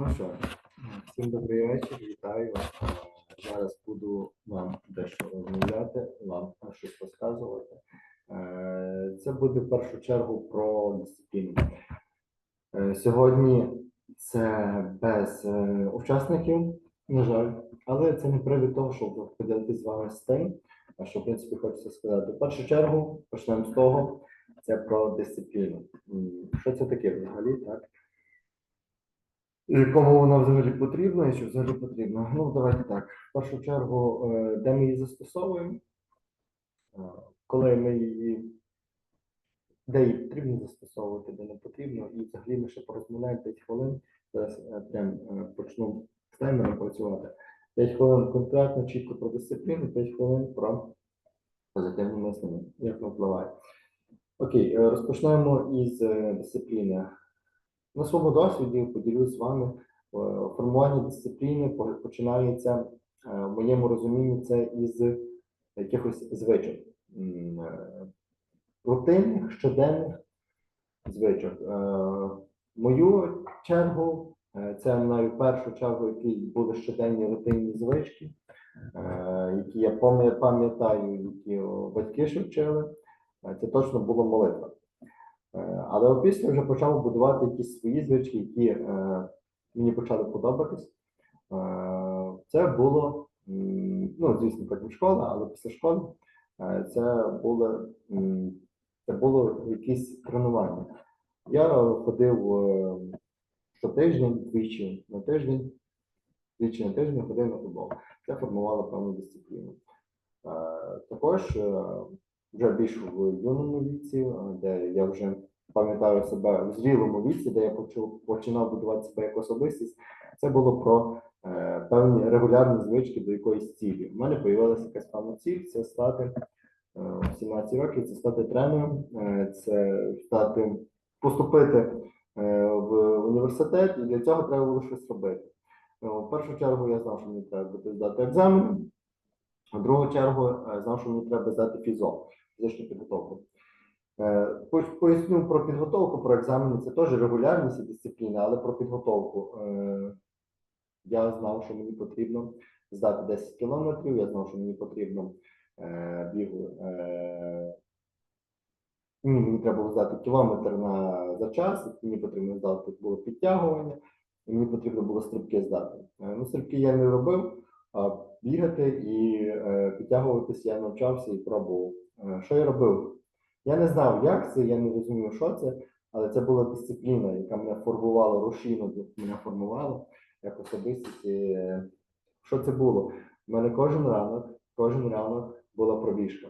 Ну що, всім добрий вечір, вітаю. Е, Зараз буду вам дещо розмовляти, вам щось розказувати. Е, Це буде в першу чергу про дисципліну. Е, Сьогодні це без е, учасників, на жаль, але це не привід того, щоб поділитися з вами з тим, що в принципі хочеться сказати. В першу чергу почнемо з того, це про дисципліну. Що це таке взагалі, так? І кому вона взагалі потрібна і що взагалі потрібно? Ну, давайте так. В першу чергу, е, де ми її застосовуємо, Е, коли ми її, де її потрібно застосовувати, де не потрібно, і взагалі ми ще порозмовляємо 5 хвилин. Зараз е, е, почну з таймером працювати. 5 хвилин конкретно, чітко про дисципліну, 5 хвилин про позитивне мислення, як воно впливає. Окей, е, розпочнемо із е, дисципліни. На своєму досвіді поділюсь з вами. е, Формування дисципліни починається е, в моєму розумінні це із якихось звичок. Е, Рутинних, щоденних звичок. Мою чергу, це в першу чергу, які були щоденні рутинні звички, які я пам'ятаю, які батьки ще вчили. Це точно була молитва. Е, Але опісля вже почав будувати якісь свої звички, які е, мені почали подобатись. Е, Це було, ну, звісно, потім школа, але після школи це було, це було якісь тренування. Я ходив щотижня, двічі на тиждень, двічі на тиждень ходив на футбол. Це формувало певну дисципліну. Також вже більш в юному віці, е, де я вже пам'ятаю себе в зрілому віці, де я почав починав будувати себе як особистість, це було про е, певні регулярні звички до якоїсь цілі. У мене з'явилася якась певна ціль це стати е, 17 років, це стати тренером, е, це стати поступити е, в університет, і для цього треба було щось робити. Е, В першу чергу я знав, що мені треба буде здати екзамени. В другу чергу е, знав, що мені треба здати фізо, фізичну підготовку. Е, Поясню про підготовку, про екзамени. Це теж регулярність і дисципліна, але про підготовку. Е, Я знав, що мені потрібно здати 10 кілометрів, я знав, що мені потрібно е, бігу. Ні, мені треба було здати кілометр на за час, мені потрібно здати було підтягування, і мені потрібно було стрибки здати. Ну, стрибки я не робив, а бігати і підтягуватися я навчався і пробував. Е, що я робив? Я не знав, як це, я не розумів, що це, але це була дисципліна, яка мене формувала, рушійно мене формувала як особистість. Е, що це було? У мене кожен ранок, кожен ранок була пробіжка.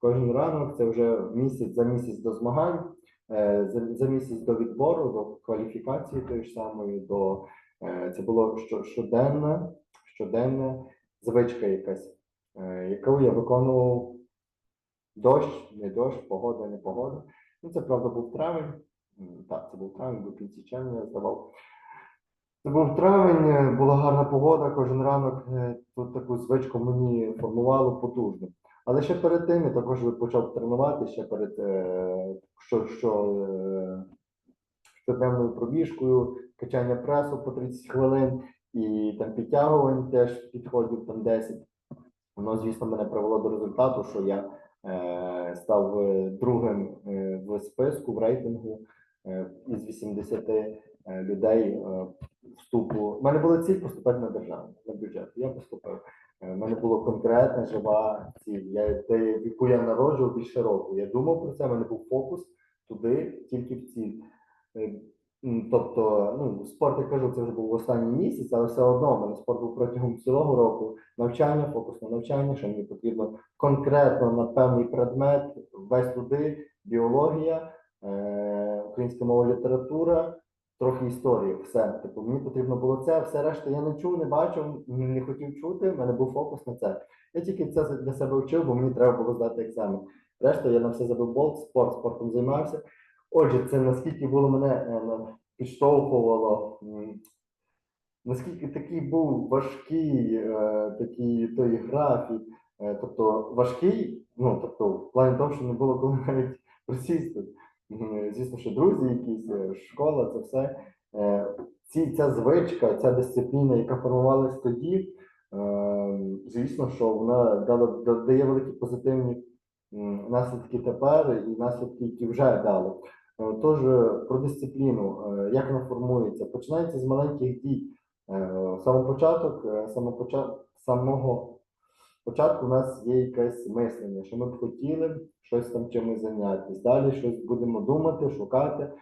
Кожен ранок це вже місяць за місяць до змагань, е, за, місяць до відбору, до кваліфікації тої ж самої, до це було що, щоденна, щоденна звичка якась, яку я виконував дощ, не дощ, погода, не погода. Ну, це правда був травень. Так, це був травень, бо кінці червня я здавав. Це був травень, е, була гарна погода, кожен ранок е, тут таку звичку мені формувало потужно. Але ще перед тим я також почав тренувати ще перед е, що, що, щоденною пробіжкою, качання пресу по 30 хвилин і там підтягувань теж підходів там 10. Воно, звісно, мене привело до результату, що я став е, другим е, в списку в рейтингу е, із 80 е, людей е, вступу. У мене була ціль поступати на державу, на бюджет. Я поступив. Е, У мене була конкретна жива ціль. Я те, яку я народжував більше року. Я думав про це, в мене був фокус туди, тільки в ціль. Тобто, ну, спорт, я кажу, це вже був останній місяць, але все одно в мене спорт був протягом цілого року. Навчання, фокус на навчання, що мені потрібно конкретно на певний предмет, весь туди, біологія, е, українська мова, література, трохи історії, все. Типу, мені потрібно було це, все решта я не чув, не бачив, не хотів чути, в мене був фокус на це. Я тільки це для себе вчив, бо мені треба було здати екзамен. Решта я на все забив болт, спорт, спортом займався. Отже, це наскільки було мене е, підштовхувало, наскільки такий був важкий е, такий той графік, е, тобто важкий, ну тобто в плані того, що не було коли навіть присісти. Звісно, що друзі якісь, школа, це все. Ці, ця звичка, ця дисципліна, яка формувалась тоді, звісно, що вона дала, дає великі позитивні наслідки тепер і наслідки, які вже дали. Е, Тож е, про дисципліну, е, як вона формується, починається з маленьких дій. Саме початок, е, саме самого початку у нас є якесь мислення, що ми б хотіли щось там чимось зайнятися. Далі щось будемо думати, шукати.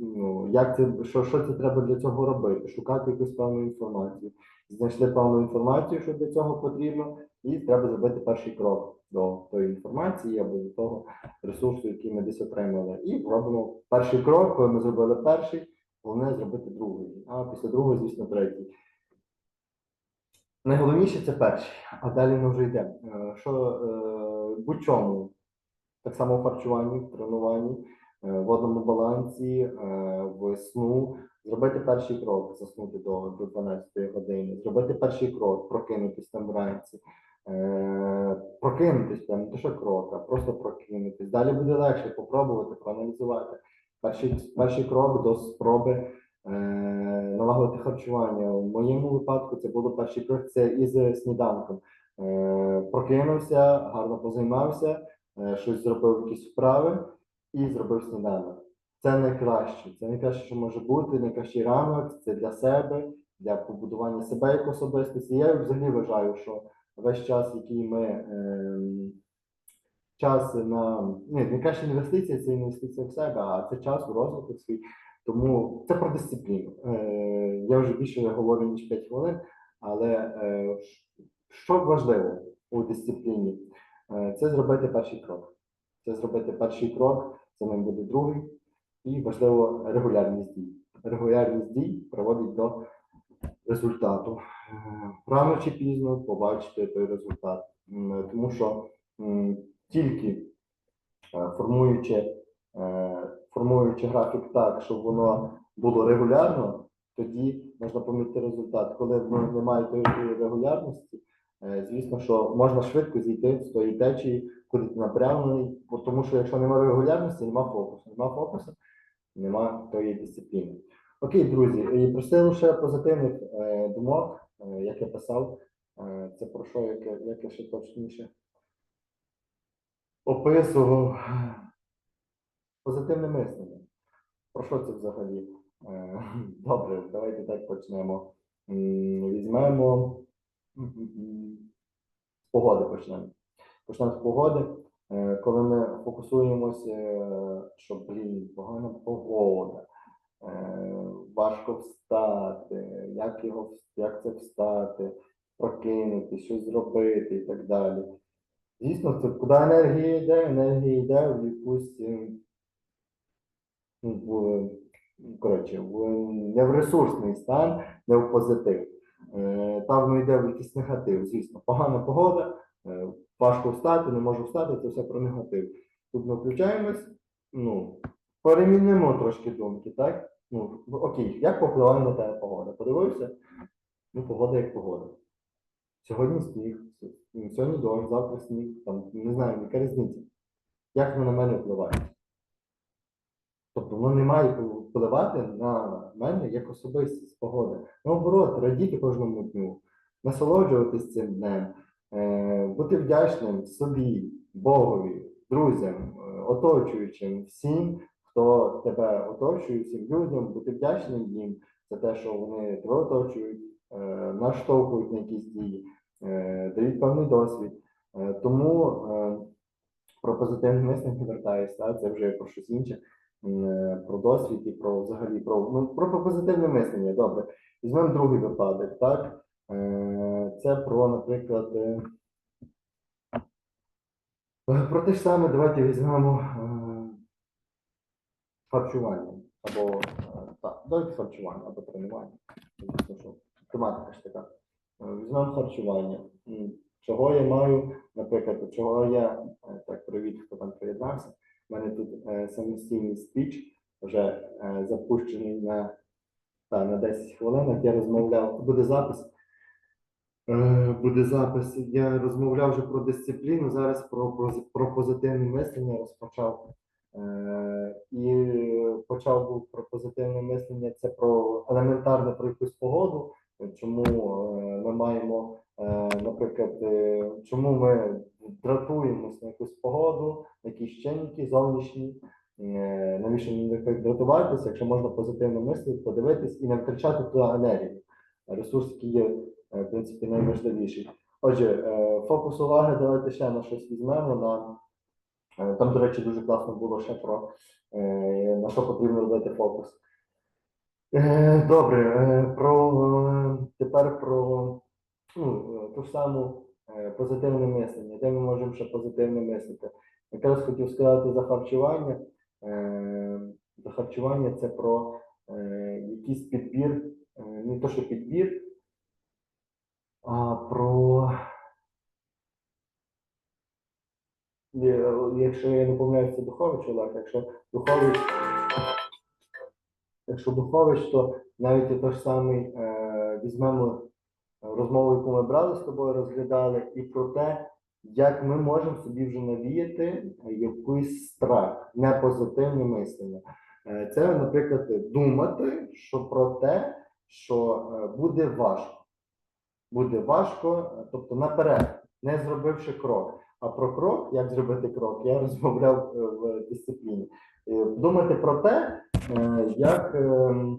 Ну, як це, що, що це треба для цього робити? Шукати якусь певну інформацію. Знайшли певну інформацію, що для цього потрібно, і треба зробити перший крок до тої інформації або до того ресурсу, який ми десь отримали. І робимо перший крок, коли ми зробили перший, головне зробити другий, а після другого, звісно, третій. Найголовніше це перший, а далі ми вже йдемо. Е, Що е, будь-чому, так само в харчуванні, в тренуванні, е, в водному балансі, в сну, зробити перший крок, заснути до, до 12 години, зробити перший крок, прокинутись там вранці, е, прокинутись прям, не то що крок, а просто прокинутись. Далі буде легше попробувати, проаналізувати. Перший, перший крок до спроби е, налагодити харчування. В моєму випадку це було перший крок, це із сніданком. Е, прокинувся, гарно позаймався, е, щось зробив, якісь вправи і зробив сніданок. Це найкраще. Це найкраще, що може бути, найкращий ранок, це для себе, для побудування себе як особистості. Я взагалі вважаю, що весь час, який ми ем, час на ні, найкраща інвестиція це інвестиція в себе, а це час у розвиток свій. Тому це про дисципліну. Е, я вже більше говорю, ніж 5 хвилин, але е, що важливо у дисципліні? Е, це зробити перший крок. Це зробити перший крок, за ним буде другий, і важливо регулярність дій. Регулярність дій приводить до результату. Е, Рано чи пізно побачите той результат. Тому що тільки е, формуючи, е, формуючи графік так, щоб воно було регулярно, тоді можна помітити результат. Коли немає тої регулярності, звісно, що можна швидко зійти з тої течії, куди ти напрямлений, тому що якщо немає регулярності, немає фокусу. Немає фокусу, немає тої дисципліни. Окей, друзі, і про лише позитивних е, думок, е, як я писав, е, це про що, як, я- як ще точніше описував позитивне мислення. Про що це взагалі? Е, Добре, давайте так почнемо. Візьмемо з погоди почнемо. Почнемо з погоди. Е, Коли ми фокусуємося, е, що блін, погана погода, е, важко встати, як його як це встати, прокинути, щось зробити і так далі. Звісно, це куди енергія йде? Енергія йде в якусь ну, в, коротше, в, не в ресурсний стан, не в позитив. Там йде в якийсь негатив. Звісно, погана погода, важко встати, не можу встати, це все про негатив. Тут ми включаємось, ну, перемінимо трошки думки, так? Ну, окей, як попливає на тебе погода? Подивився? Ну, погода як погода. Сьогодні сніг, сьогодні дощ, завтра сніг, там, не знаю, яка різниця. Як воно на мене впливає? Тобто воно не має впливати на мене як особистість погоди. Наоборот, радіти кожному дню, насолоджуватись цим днем, бути вдячним собі, Богові, друзям, е, оточуючим, всім, хто тебе оточує, всім людям, бути вдячним їм за те, що вони тебе оточують, е, наштовхують на якісь дії, е, дають певний досвід. Е, Тому е, про позитивне мислення вертаюся, та, це вже про щось інше, е, про досвід і про взагалі про, ну, про позитивне мислення. Добре. Візьмемо другий випадок, так? Е, Це про, наприклад, е, про те ж саме, давайте візьмемо е, харчування. Або так, давайте харчування або тренування. Тематика ж така. Візьмемо харчування. Чого я маю, наприклад, чого я так, привіт, хто там приєднався. У мене тут самостійний спіч вже запущений на, та, на 10 хвилин. Я розмовляв, буде запис. Е, буде запис. Я розмовляв вже про дисципліну, зараз про, про, про позитивне мислення розпочав. Е, і почав був про позитивне мислення, це про елементарне про якусь погоду. Чому е, ми маємо, наприклад, чому ми дратуємось на якусь погоду, на якісь чинники зовнішні. Навіщо мені дратуватися, якщо можна позитивно мислити, подивитись і не втрачати туди енергію. Ресурс, який є, в принципі, найважливіший. Отже, е, фокус уваги, давайте ще на щось візьмемо. На, е, там, до речі, дуже класно було ще про е, на що потрібно робити фокус. Добре, про тепер про ну, ту саму позитивне мислення, де ми можемо ще позитивно мислити. Якраз хотів сказати за харчування. За харчування це про якийсь підбір, не то, що підбір, про. Якщо я не помиляюся, Духович Олег, якщо Духович, якщо Духович, то навіть той ж самий е, візьмемо розмову, яку ми брали з тобою, розглядали, і про те, як ми можемо собі вже навіяти якийсь страх, не позитивне мислення. Е, Це, наприклад, думати, що про те, що е, буде важко. Буде важко, тобто наперед, не зробивши крок. А про крок, як зробити крок, я розмовляв е, в дисципліні. Е, Думати про те, е, як ем,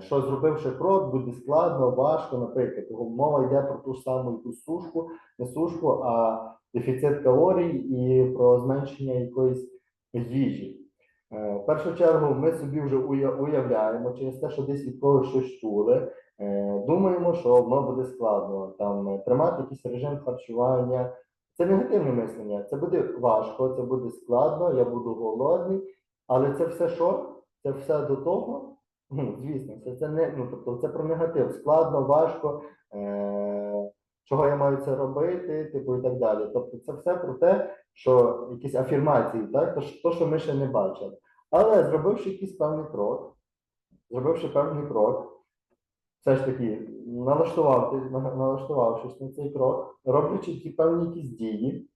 що зробивши крок, буде складно, важко, наприклад, мова йде про ту ж саму якусь сушку, не сушку, а дефіцит калорій і про зменшення якоїсь їжі. В першу чергу ми собі вже уявляємо через те, що десь від когось щось чули. Е, Думаємо, що воно буде складно. Там е, тримати якийсь режим харчування. Це негативне мислення. Це буде важко, це буде складно, я буду голодний. Але це все що? Це все до того, Ну, звісно, це, це не ну, тобто це про негатив. Складно, важко, е, чого я маю це робити, типу і так далі. Тобто, це все про те, що якісь афірмації, так, то, що ми ще не бачили. Але зробивши якийсь певний крок, зробивши певний крок, все ж таки налаштувати, на- налаштувавшись на цей крок, роблячи ті певні якісь дії,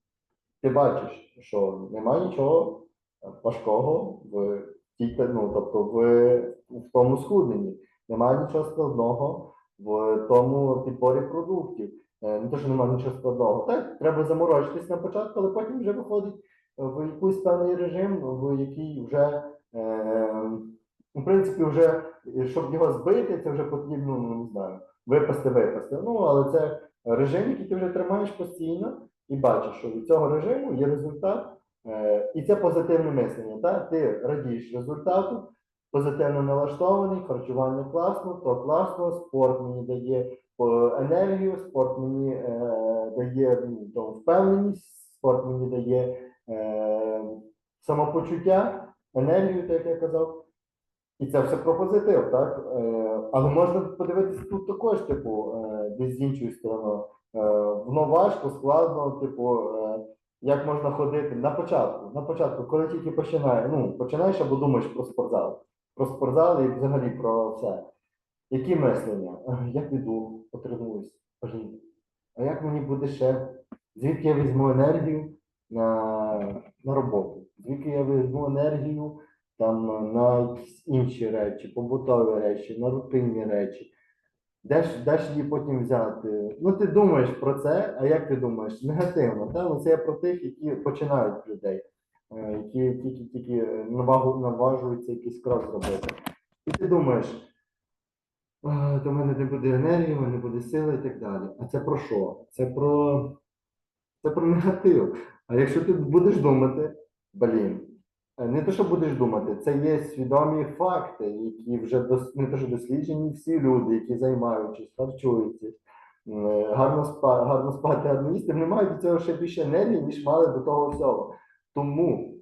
ти бачиш, що немає нічого важкого в тій, ну, тобто в, в тому схудненні. Немає нічого складного в тому підборі продуктів. Е, Не те, що немає нічого складного. Так, треба заморочитись на початку, але потім вже виходить в якийсь певний режим, в який вже, е, в принципі, вже, щоб його збити, це вже потрібно, ну не знаю, випасти, випасти. Ну, але це режим, який ти вже тримаєш постійно і бачиш, що від цього режиму є результат. Е, І це позитивне мислення. Так? Ти радієш результату, позитивно налаштований, харчування класно, то класно, спорт мені дає е, енергію, спорт мені е, дає ну, впевненість, спорт мені дає е, самопочуття, енергію, так як я казав. І це все про позитив, так? Е, але можна подивитися тут також, типу, е, десь з іншою стороною. Е, воно важко, складно, типу, як можна ходити на початку, на початку, коли тільки починає, ну, починаєш або думаєш про спортзал, про спортзал і взагалі про все. Які мислення? Я піду, потренуюсь, блін. А як мені буде ще? Звідки я візьму енергію на, на роботу? Звідки я візьму енергію там на якісь інші речі, побутові речі, на рутинні речі? Де ж, де ж її потім взяти? Ну, ти думаєш про це, а як ти думаєш? Негативно, та? Ну, це я про тих, які починають людей, е, які тільки тільки наважуються якийсь крок зробити. І ти думаєш, «А, до мене не буде енергії, в мене буде сили і так далі. А це про що? Це про, це про негатив. А якщо ти будеш думати, блін, е, не те, що будеш думати, це є свідомі факти, які вже дос, не те, що досліджені всі люди, які займаючись, харчуються, е, гарно, спа, гарно спати, гарно вони мають від цього ще більше енергії, ніж мали до того всього. Тому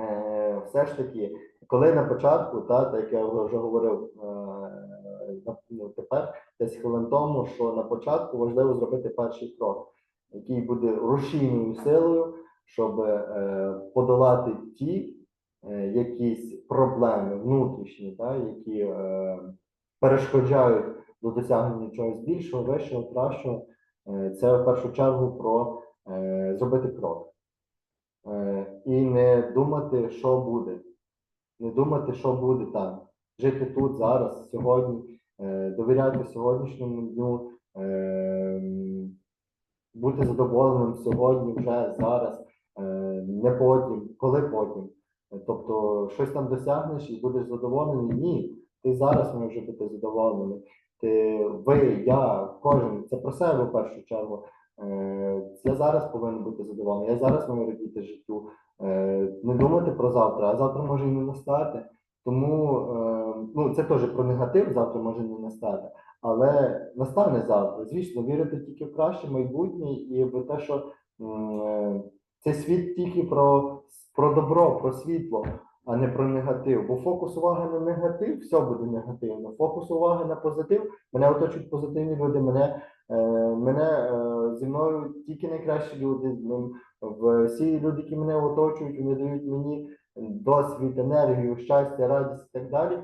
е, все ж таки, коли на початку, та, так я вже говорив е, ну, тепер, десь хвилин тому, що на початку важливо зробити перший крок, який буде рушійною силою, щоб е, подолати ті е, якісь проблеми внутрішні, та, які е, перешкоджають до досягнення чогось більшого, вищого, кращого. Е, це в першу чергу про е, зробити крок. Е, і не думати, що буде. Не думати, що буде там. Жити тут, зараз, сьогодні, е, довіряти сьогоднішньому дню, е, бути задоволеним сьогодні, вже зараз, е, не потім, коли потім. Тобто, щось там досягнеш і будеш задоволений. Ні, ти зараз можеш бути задоволений. Ти, ви, я, кожен, це про себе в першу чергу. Е, Я зараз повинен бути задоволений. Я зараз маю радіти життю. Е, Не думати про завтра, а завтра може і не настати. Тому е, ну, це теж про негатив, завтра може не настати. Але настане завтра. Звісно, вірити тільки в краще майбутнє і в те, що цей світ тільки про, про добро, про світло, а не про негатив. Бо фокус уваги на негатив, все буде негативно. Фокус уваги на позитив. Мене оточують позитивні люди, мене, е, мене е, зі мною тільки найкращі люди. м, Всі люди, які мене оточують, вони дають мені досвід, енергію, щастя, радість і так далі.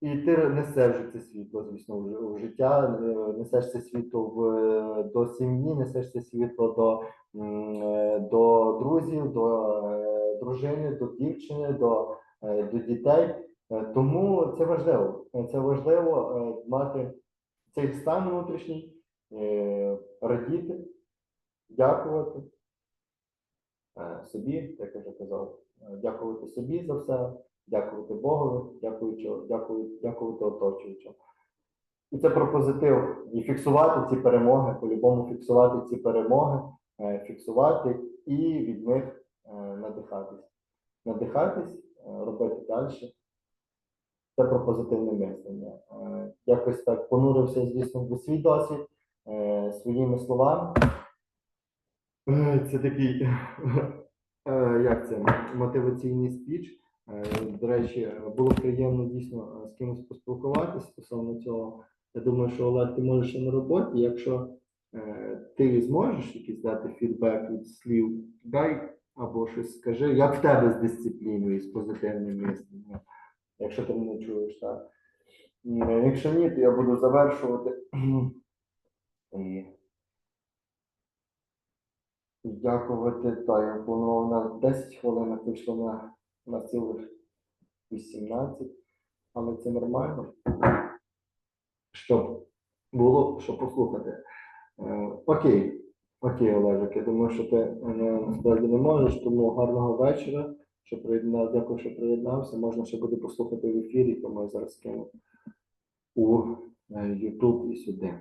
І ти несеш же це світло, звісно, в, життя, е, несеш це світло в, е, до сім'ї, несеш це світло до, е, до друзів, до дружини, до дівчини, до, до дітей. Тому це важливо. Це важливо мати цей стан внутрішній, радіти, дякувати собі, як я вже казав, дякувати собі за все, дякувати Богові, дякуючи, дякую, дякувати оточуючим. І це про позитив. І фіксувати ці перемоги, по-любому фіксувати ці перемоги, е, фіксувати і від них е, надихатись. Надихатись, е, робити далі. Це про позитивне мислення. Якось так понурився, звісно, в свій досвід своїми словами. Це такий, як це, мотиваційний спіч. Е, До речі, е, було приємно дійсно е, з кимось поспілкуватися стосовно цього. Я думаю, що Олег, ти можеш і на роботі. Якщо ти зможеш якийсь дати фідбек від слів, дай або щось скажи, як в тебе з дисципліною, з позитивним мисленням, якщо ти мене чуєш, так. Якщо ні, то я буду завершувати. І дякувати. Та я планував на 10 хвилин, а вийшло на, на цілих 18, але це нормально. Щоб було що послухати. Е, окей, окей, Олежик, я думаю, що ти е, насправді не можеш, тому гарного вечора. Що приєднав, дякую, що приєднався. Можна ще буде послухати в ефірі, тому я зараз кину у е, YouTube і сюди.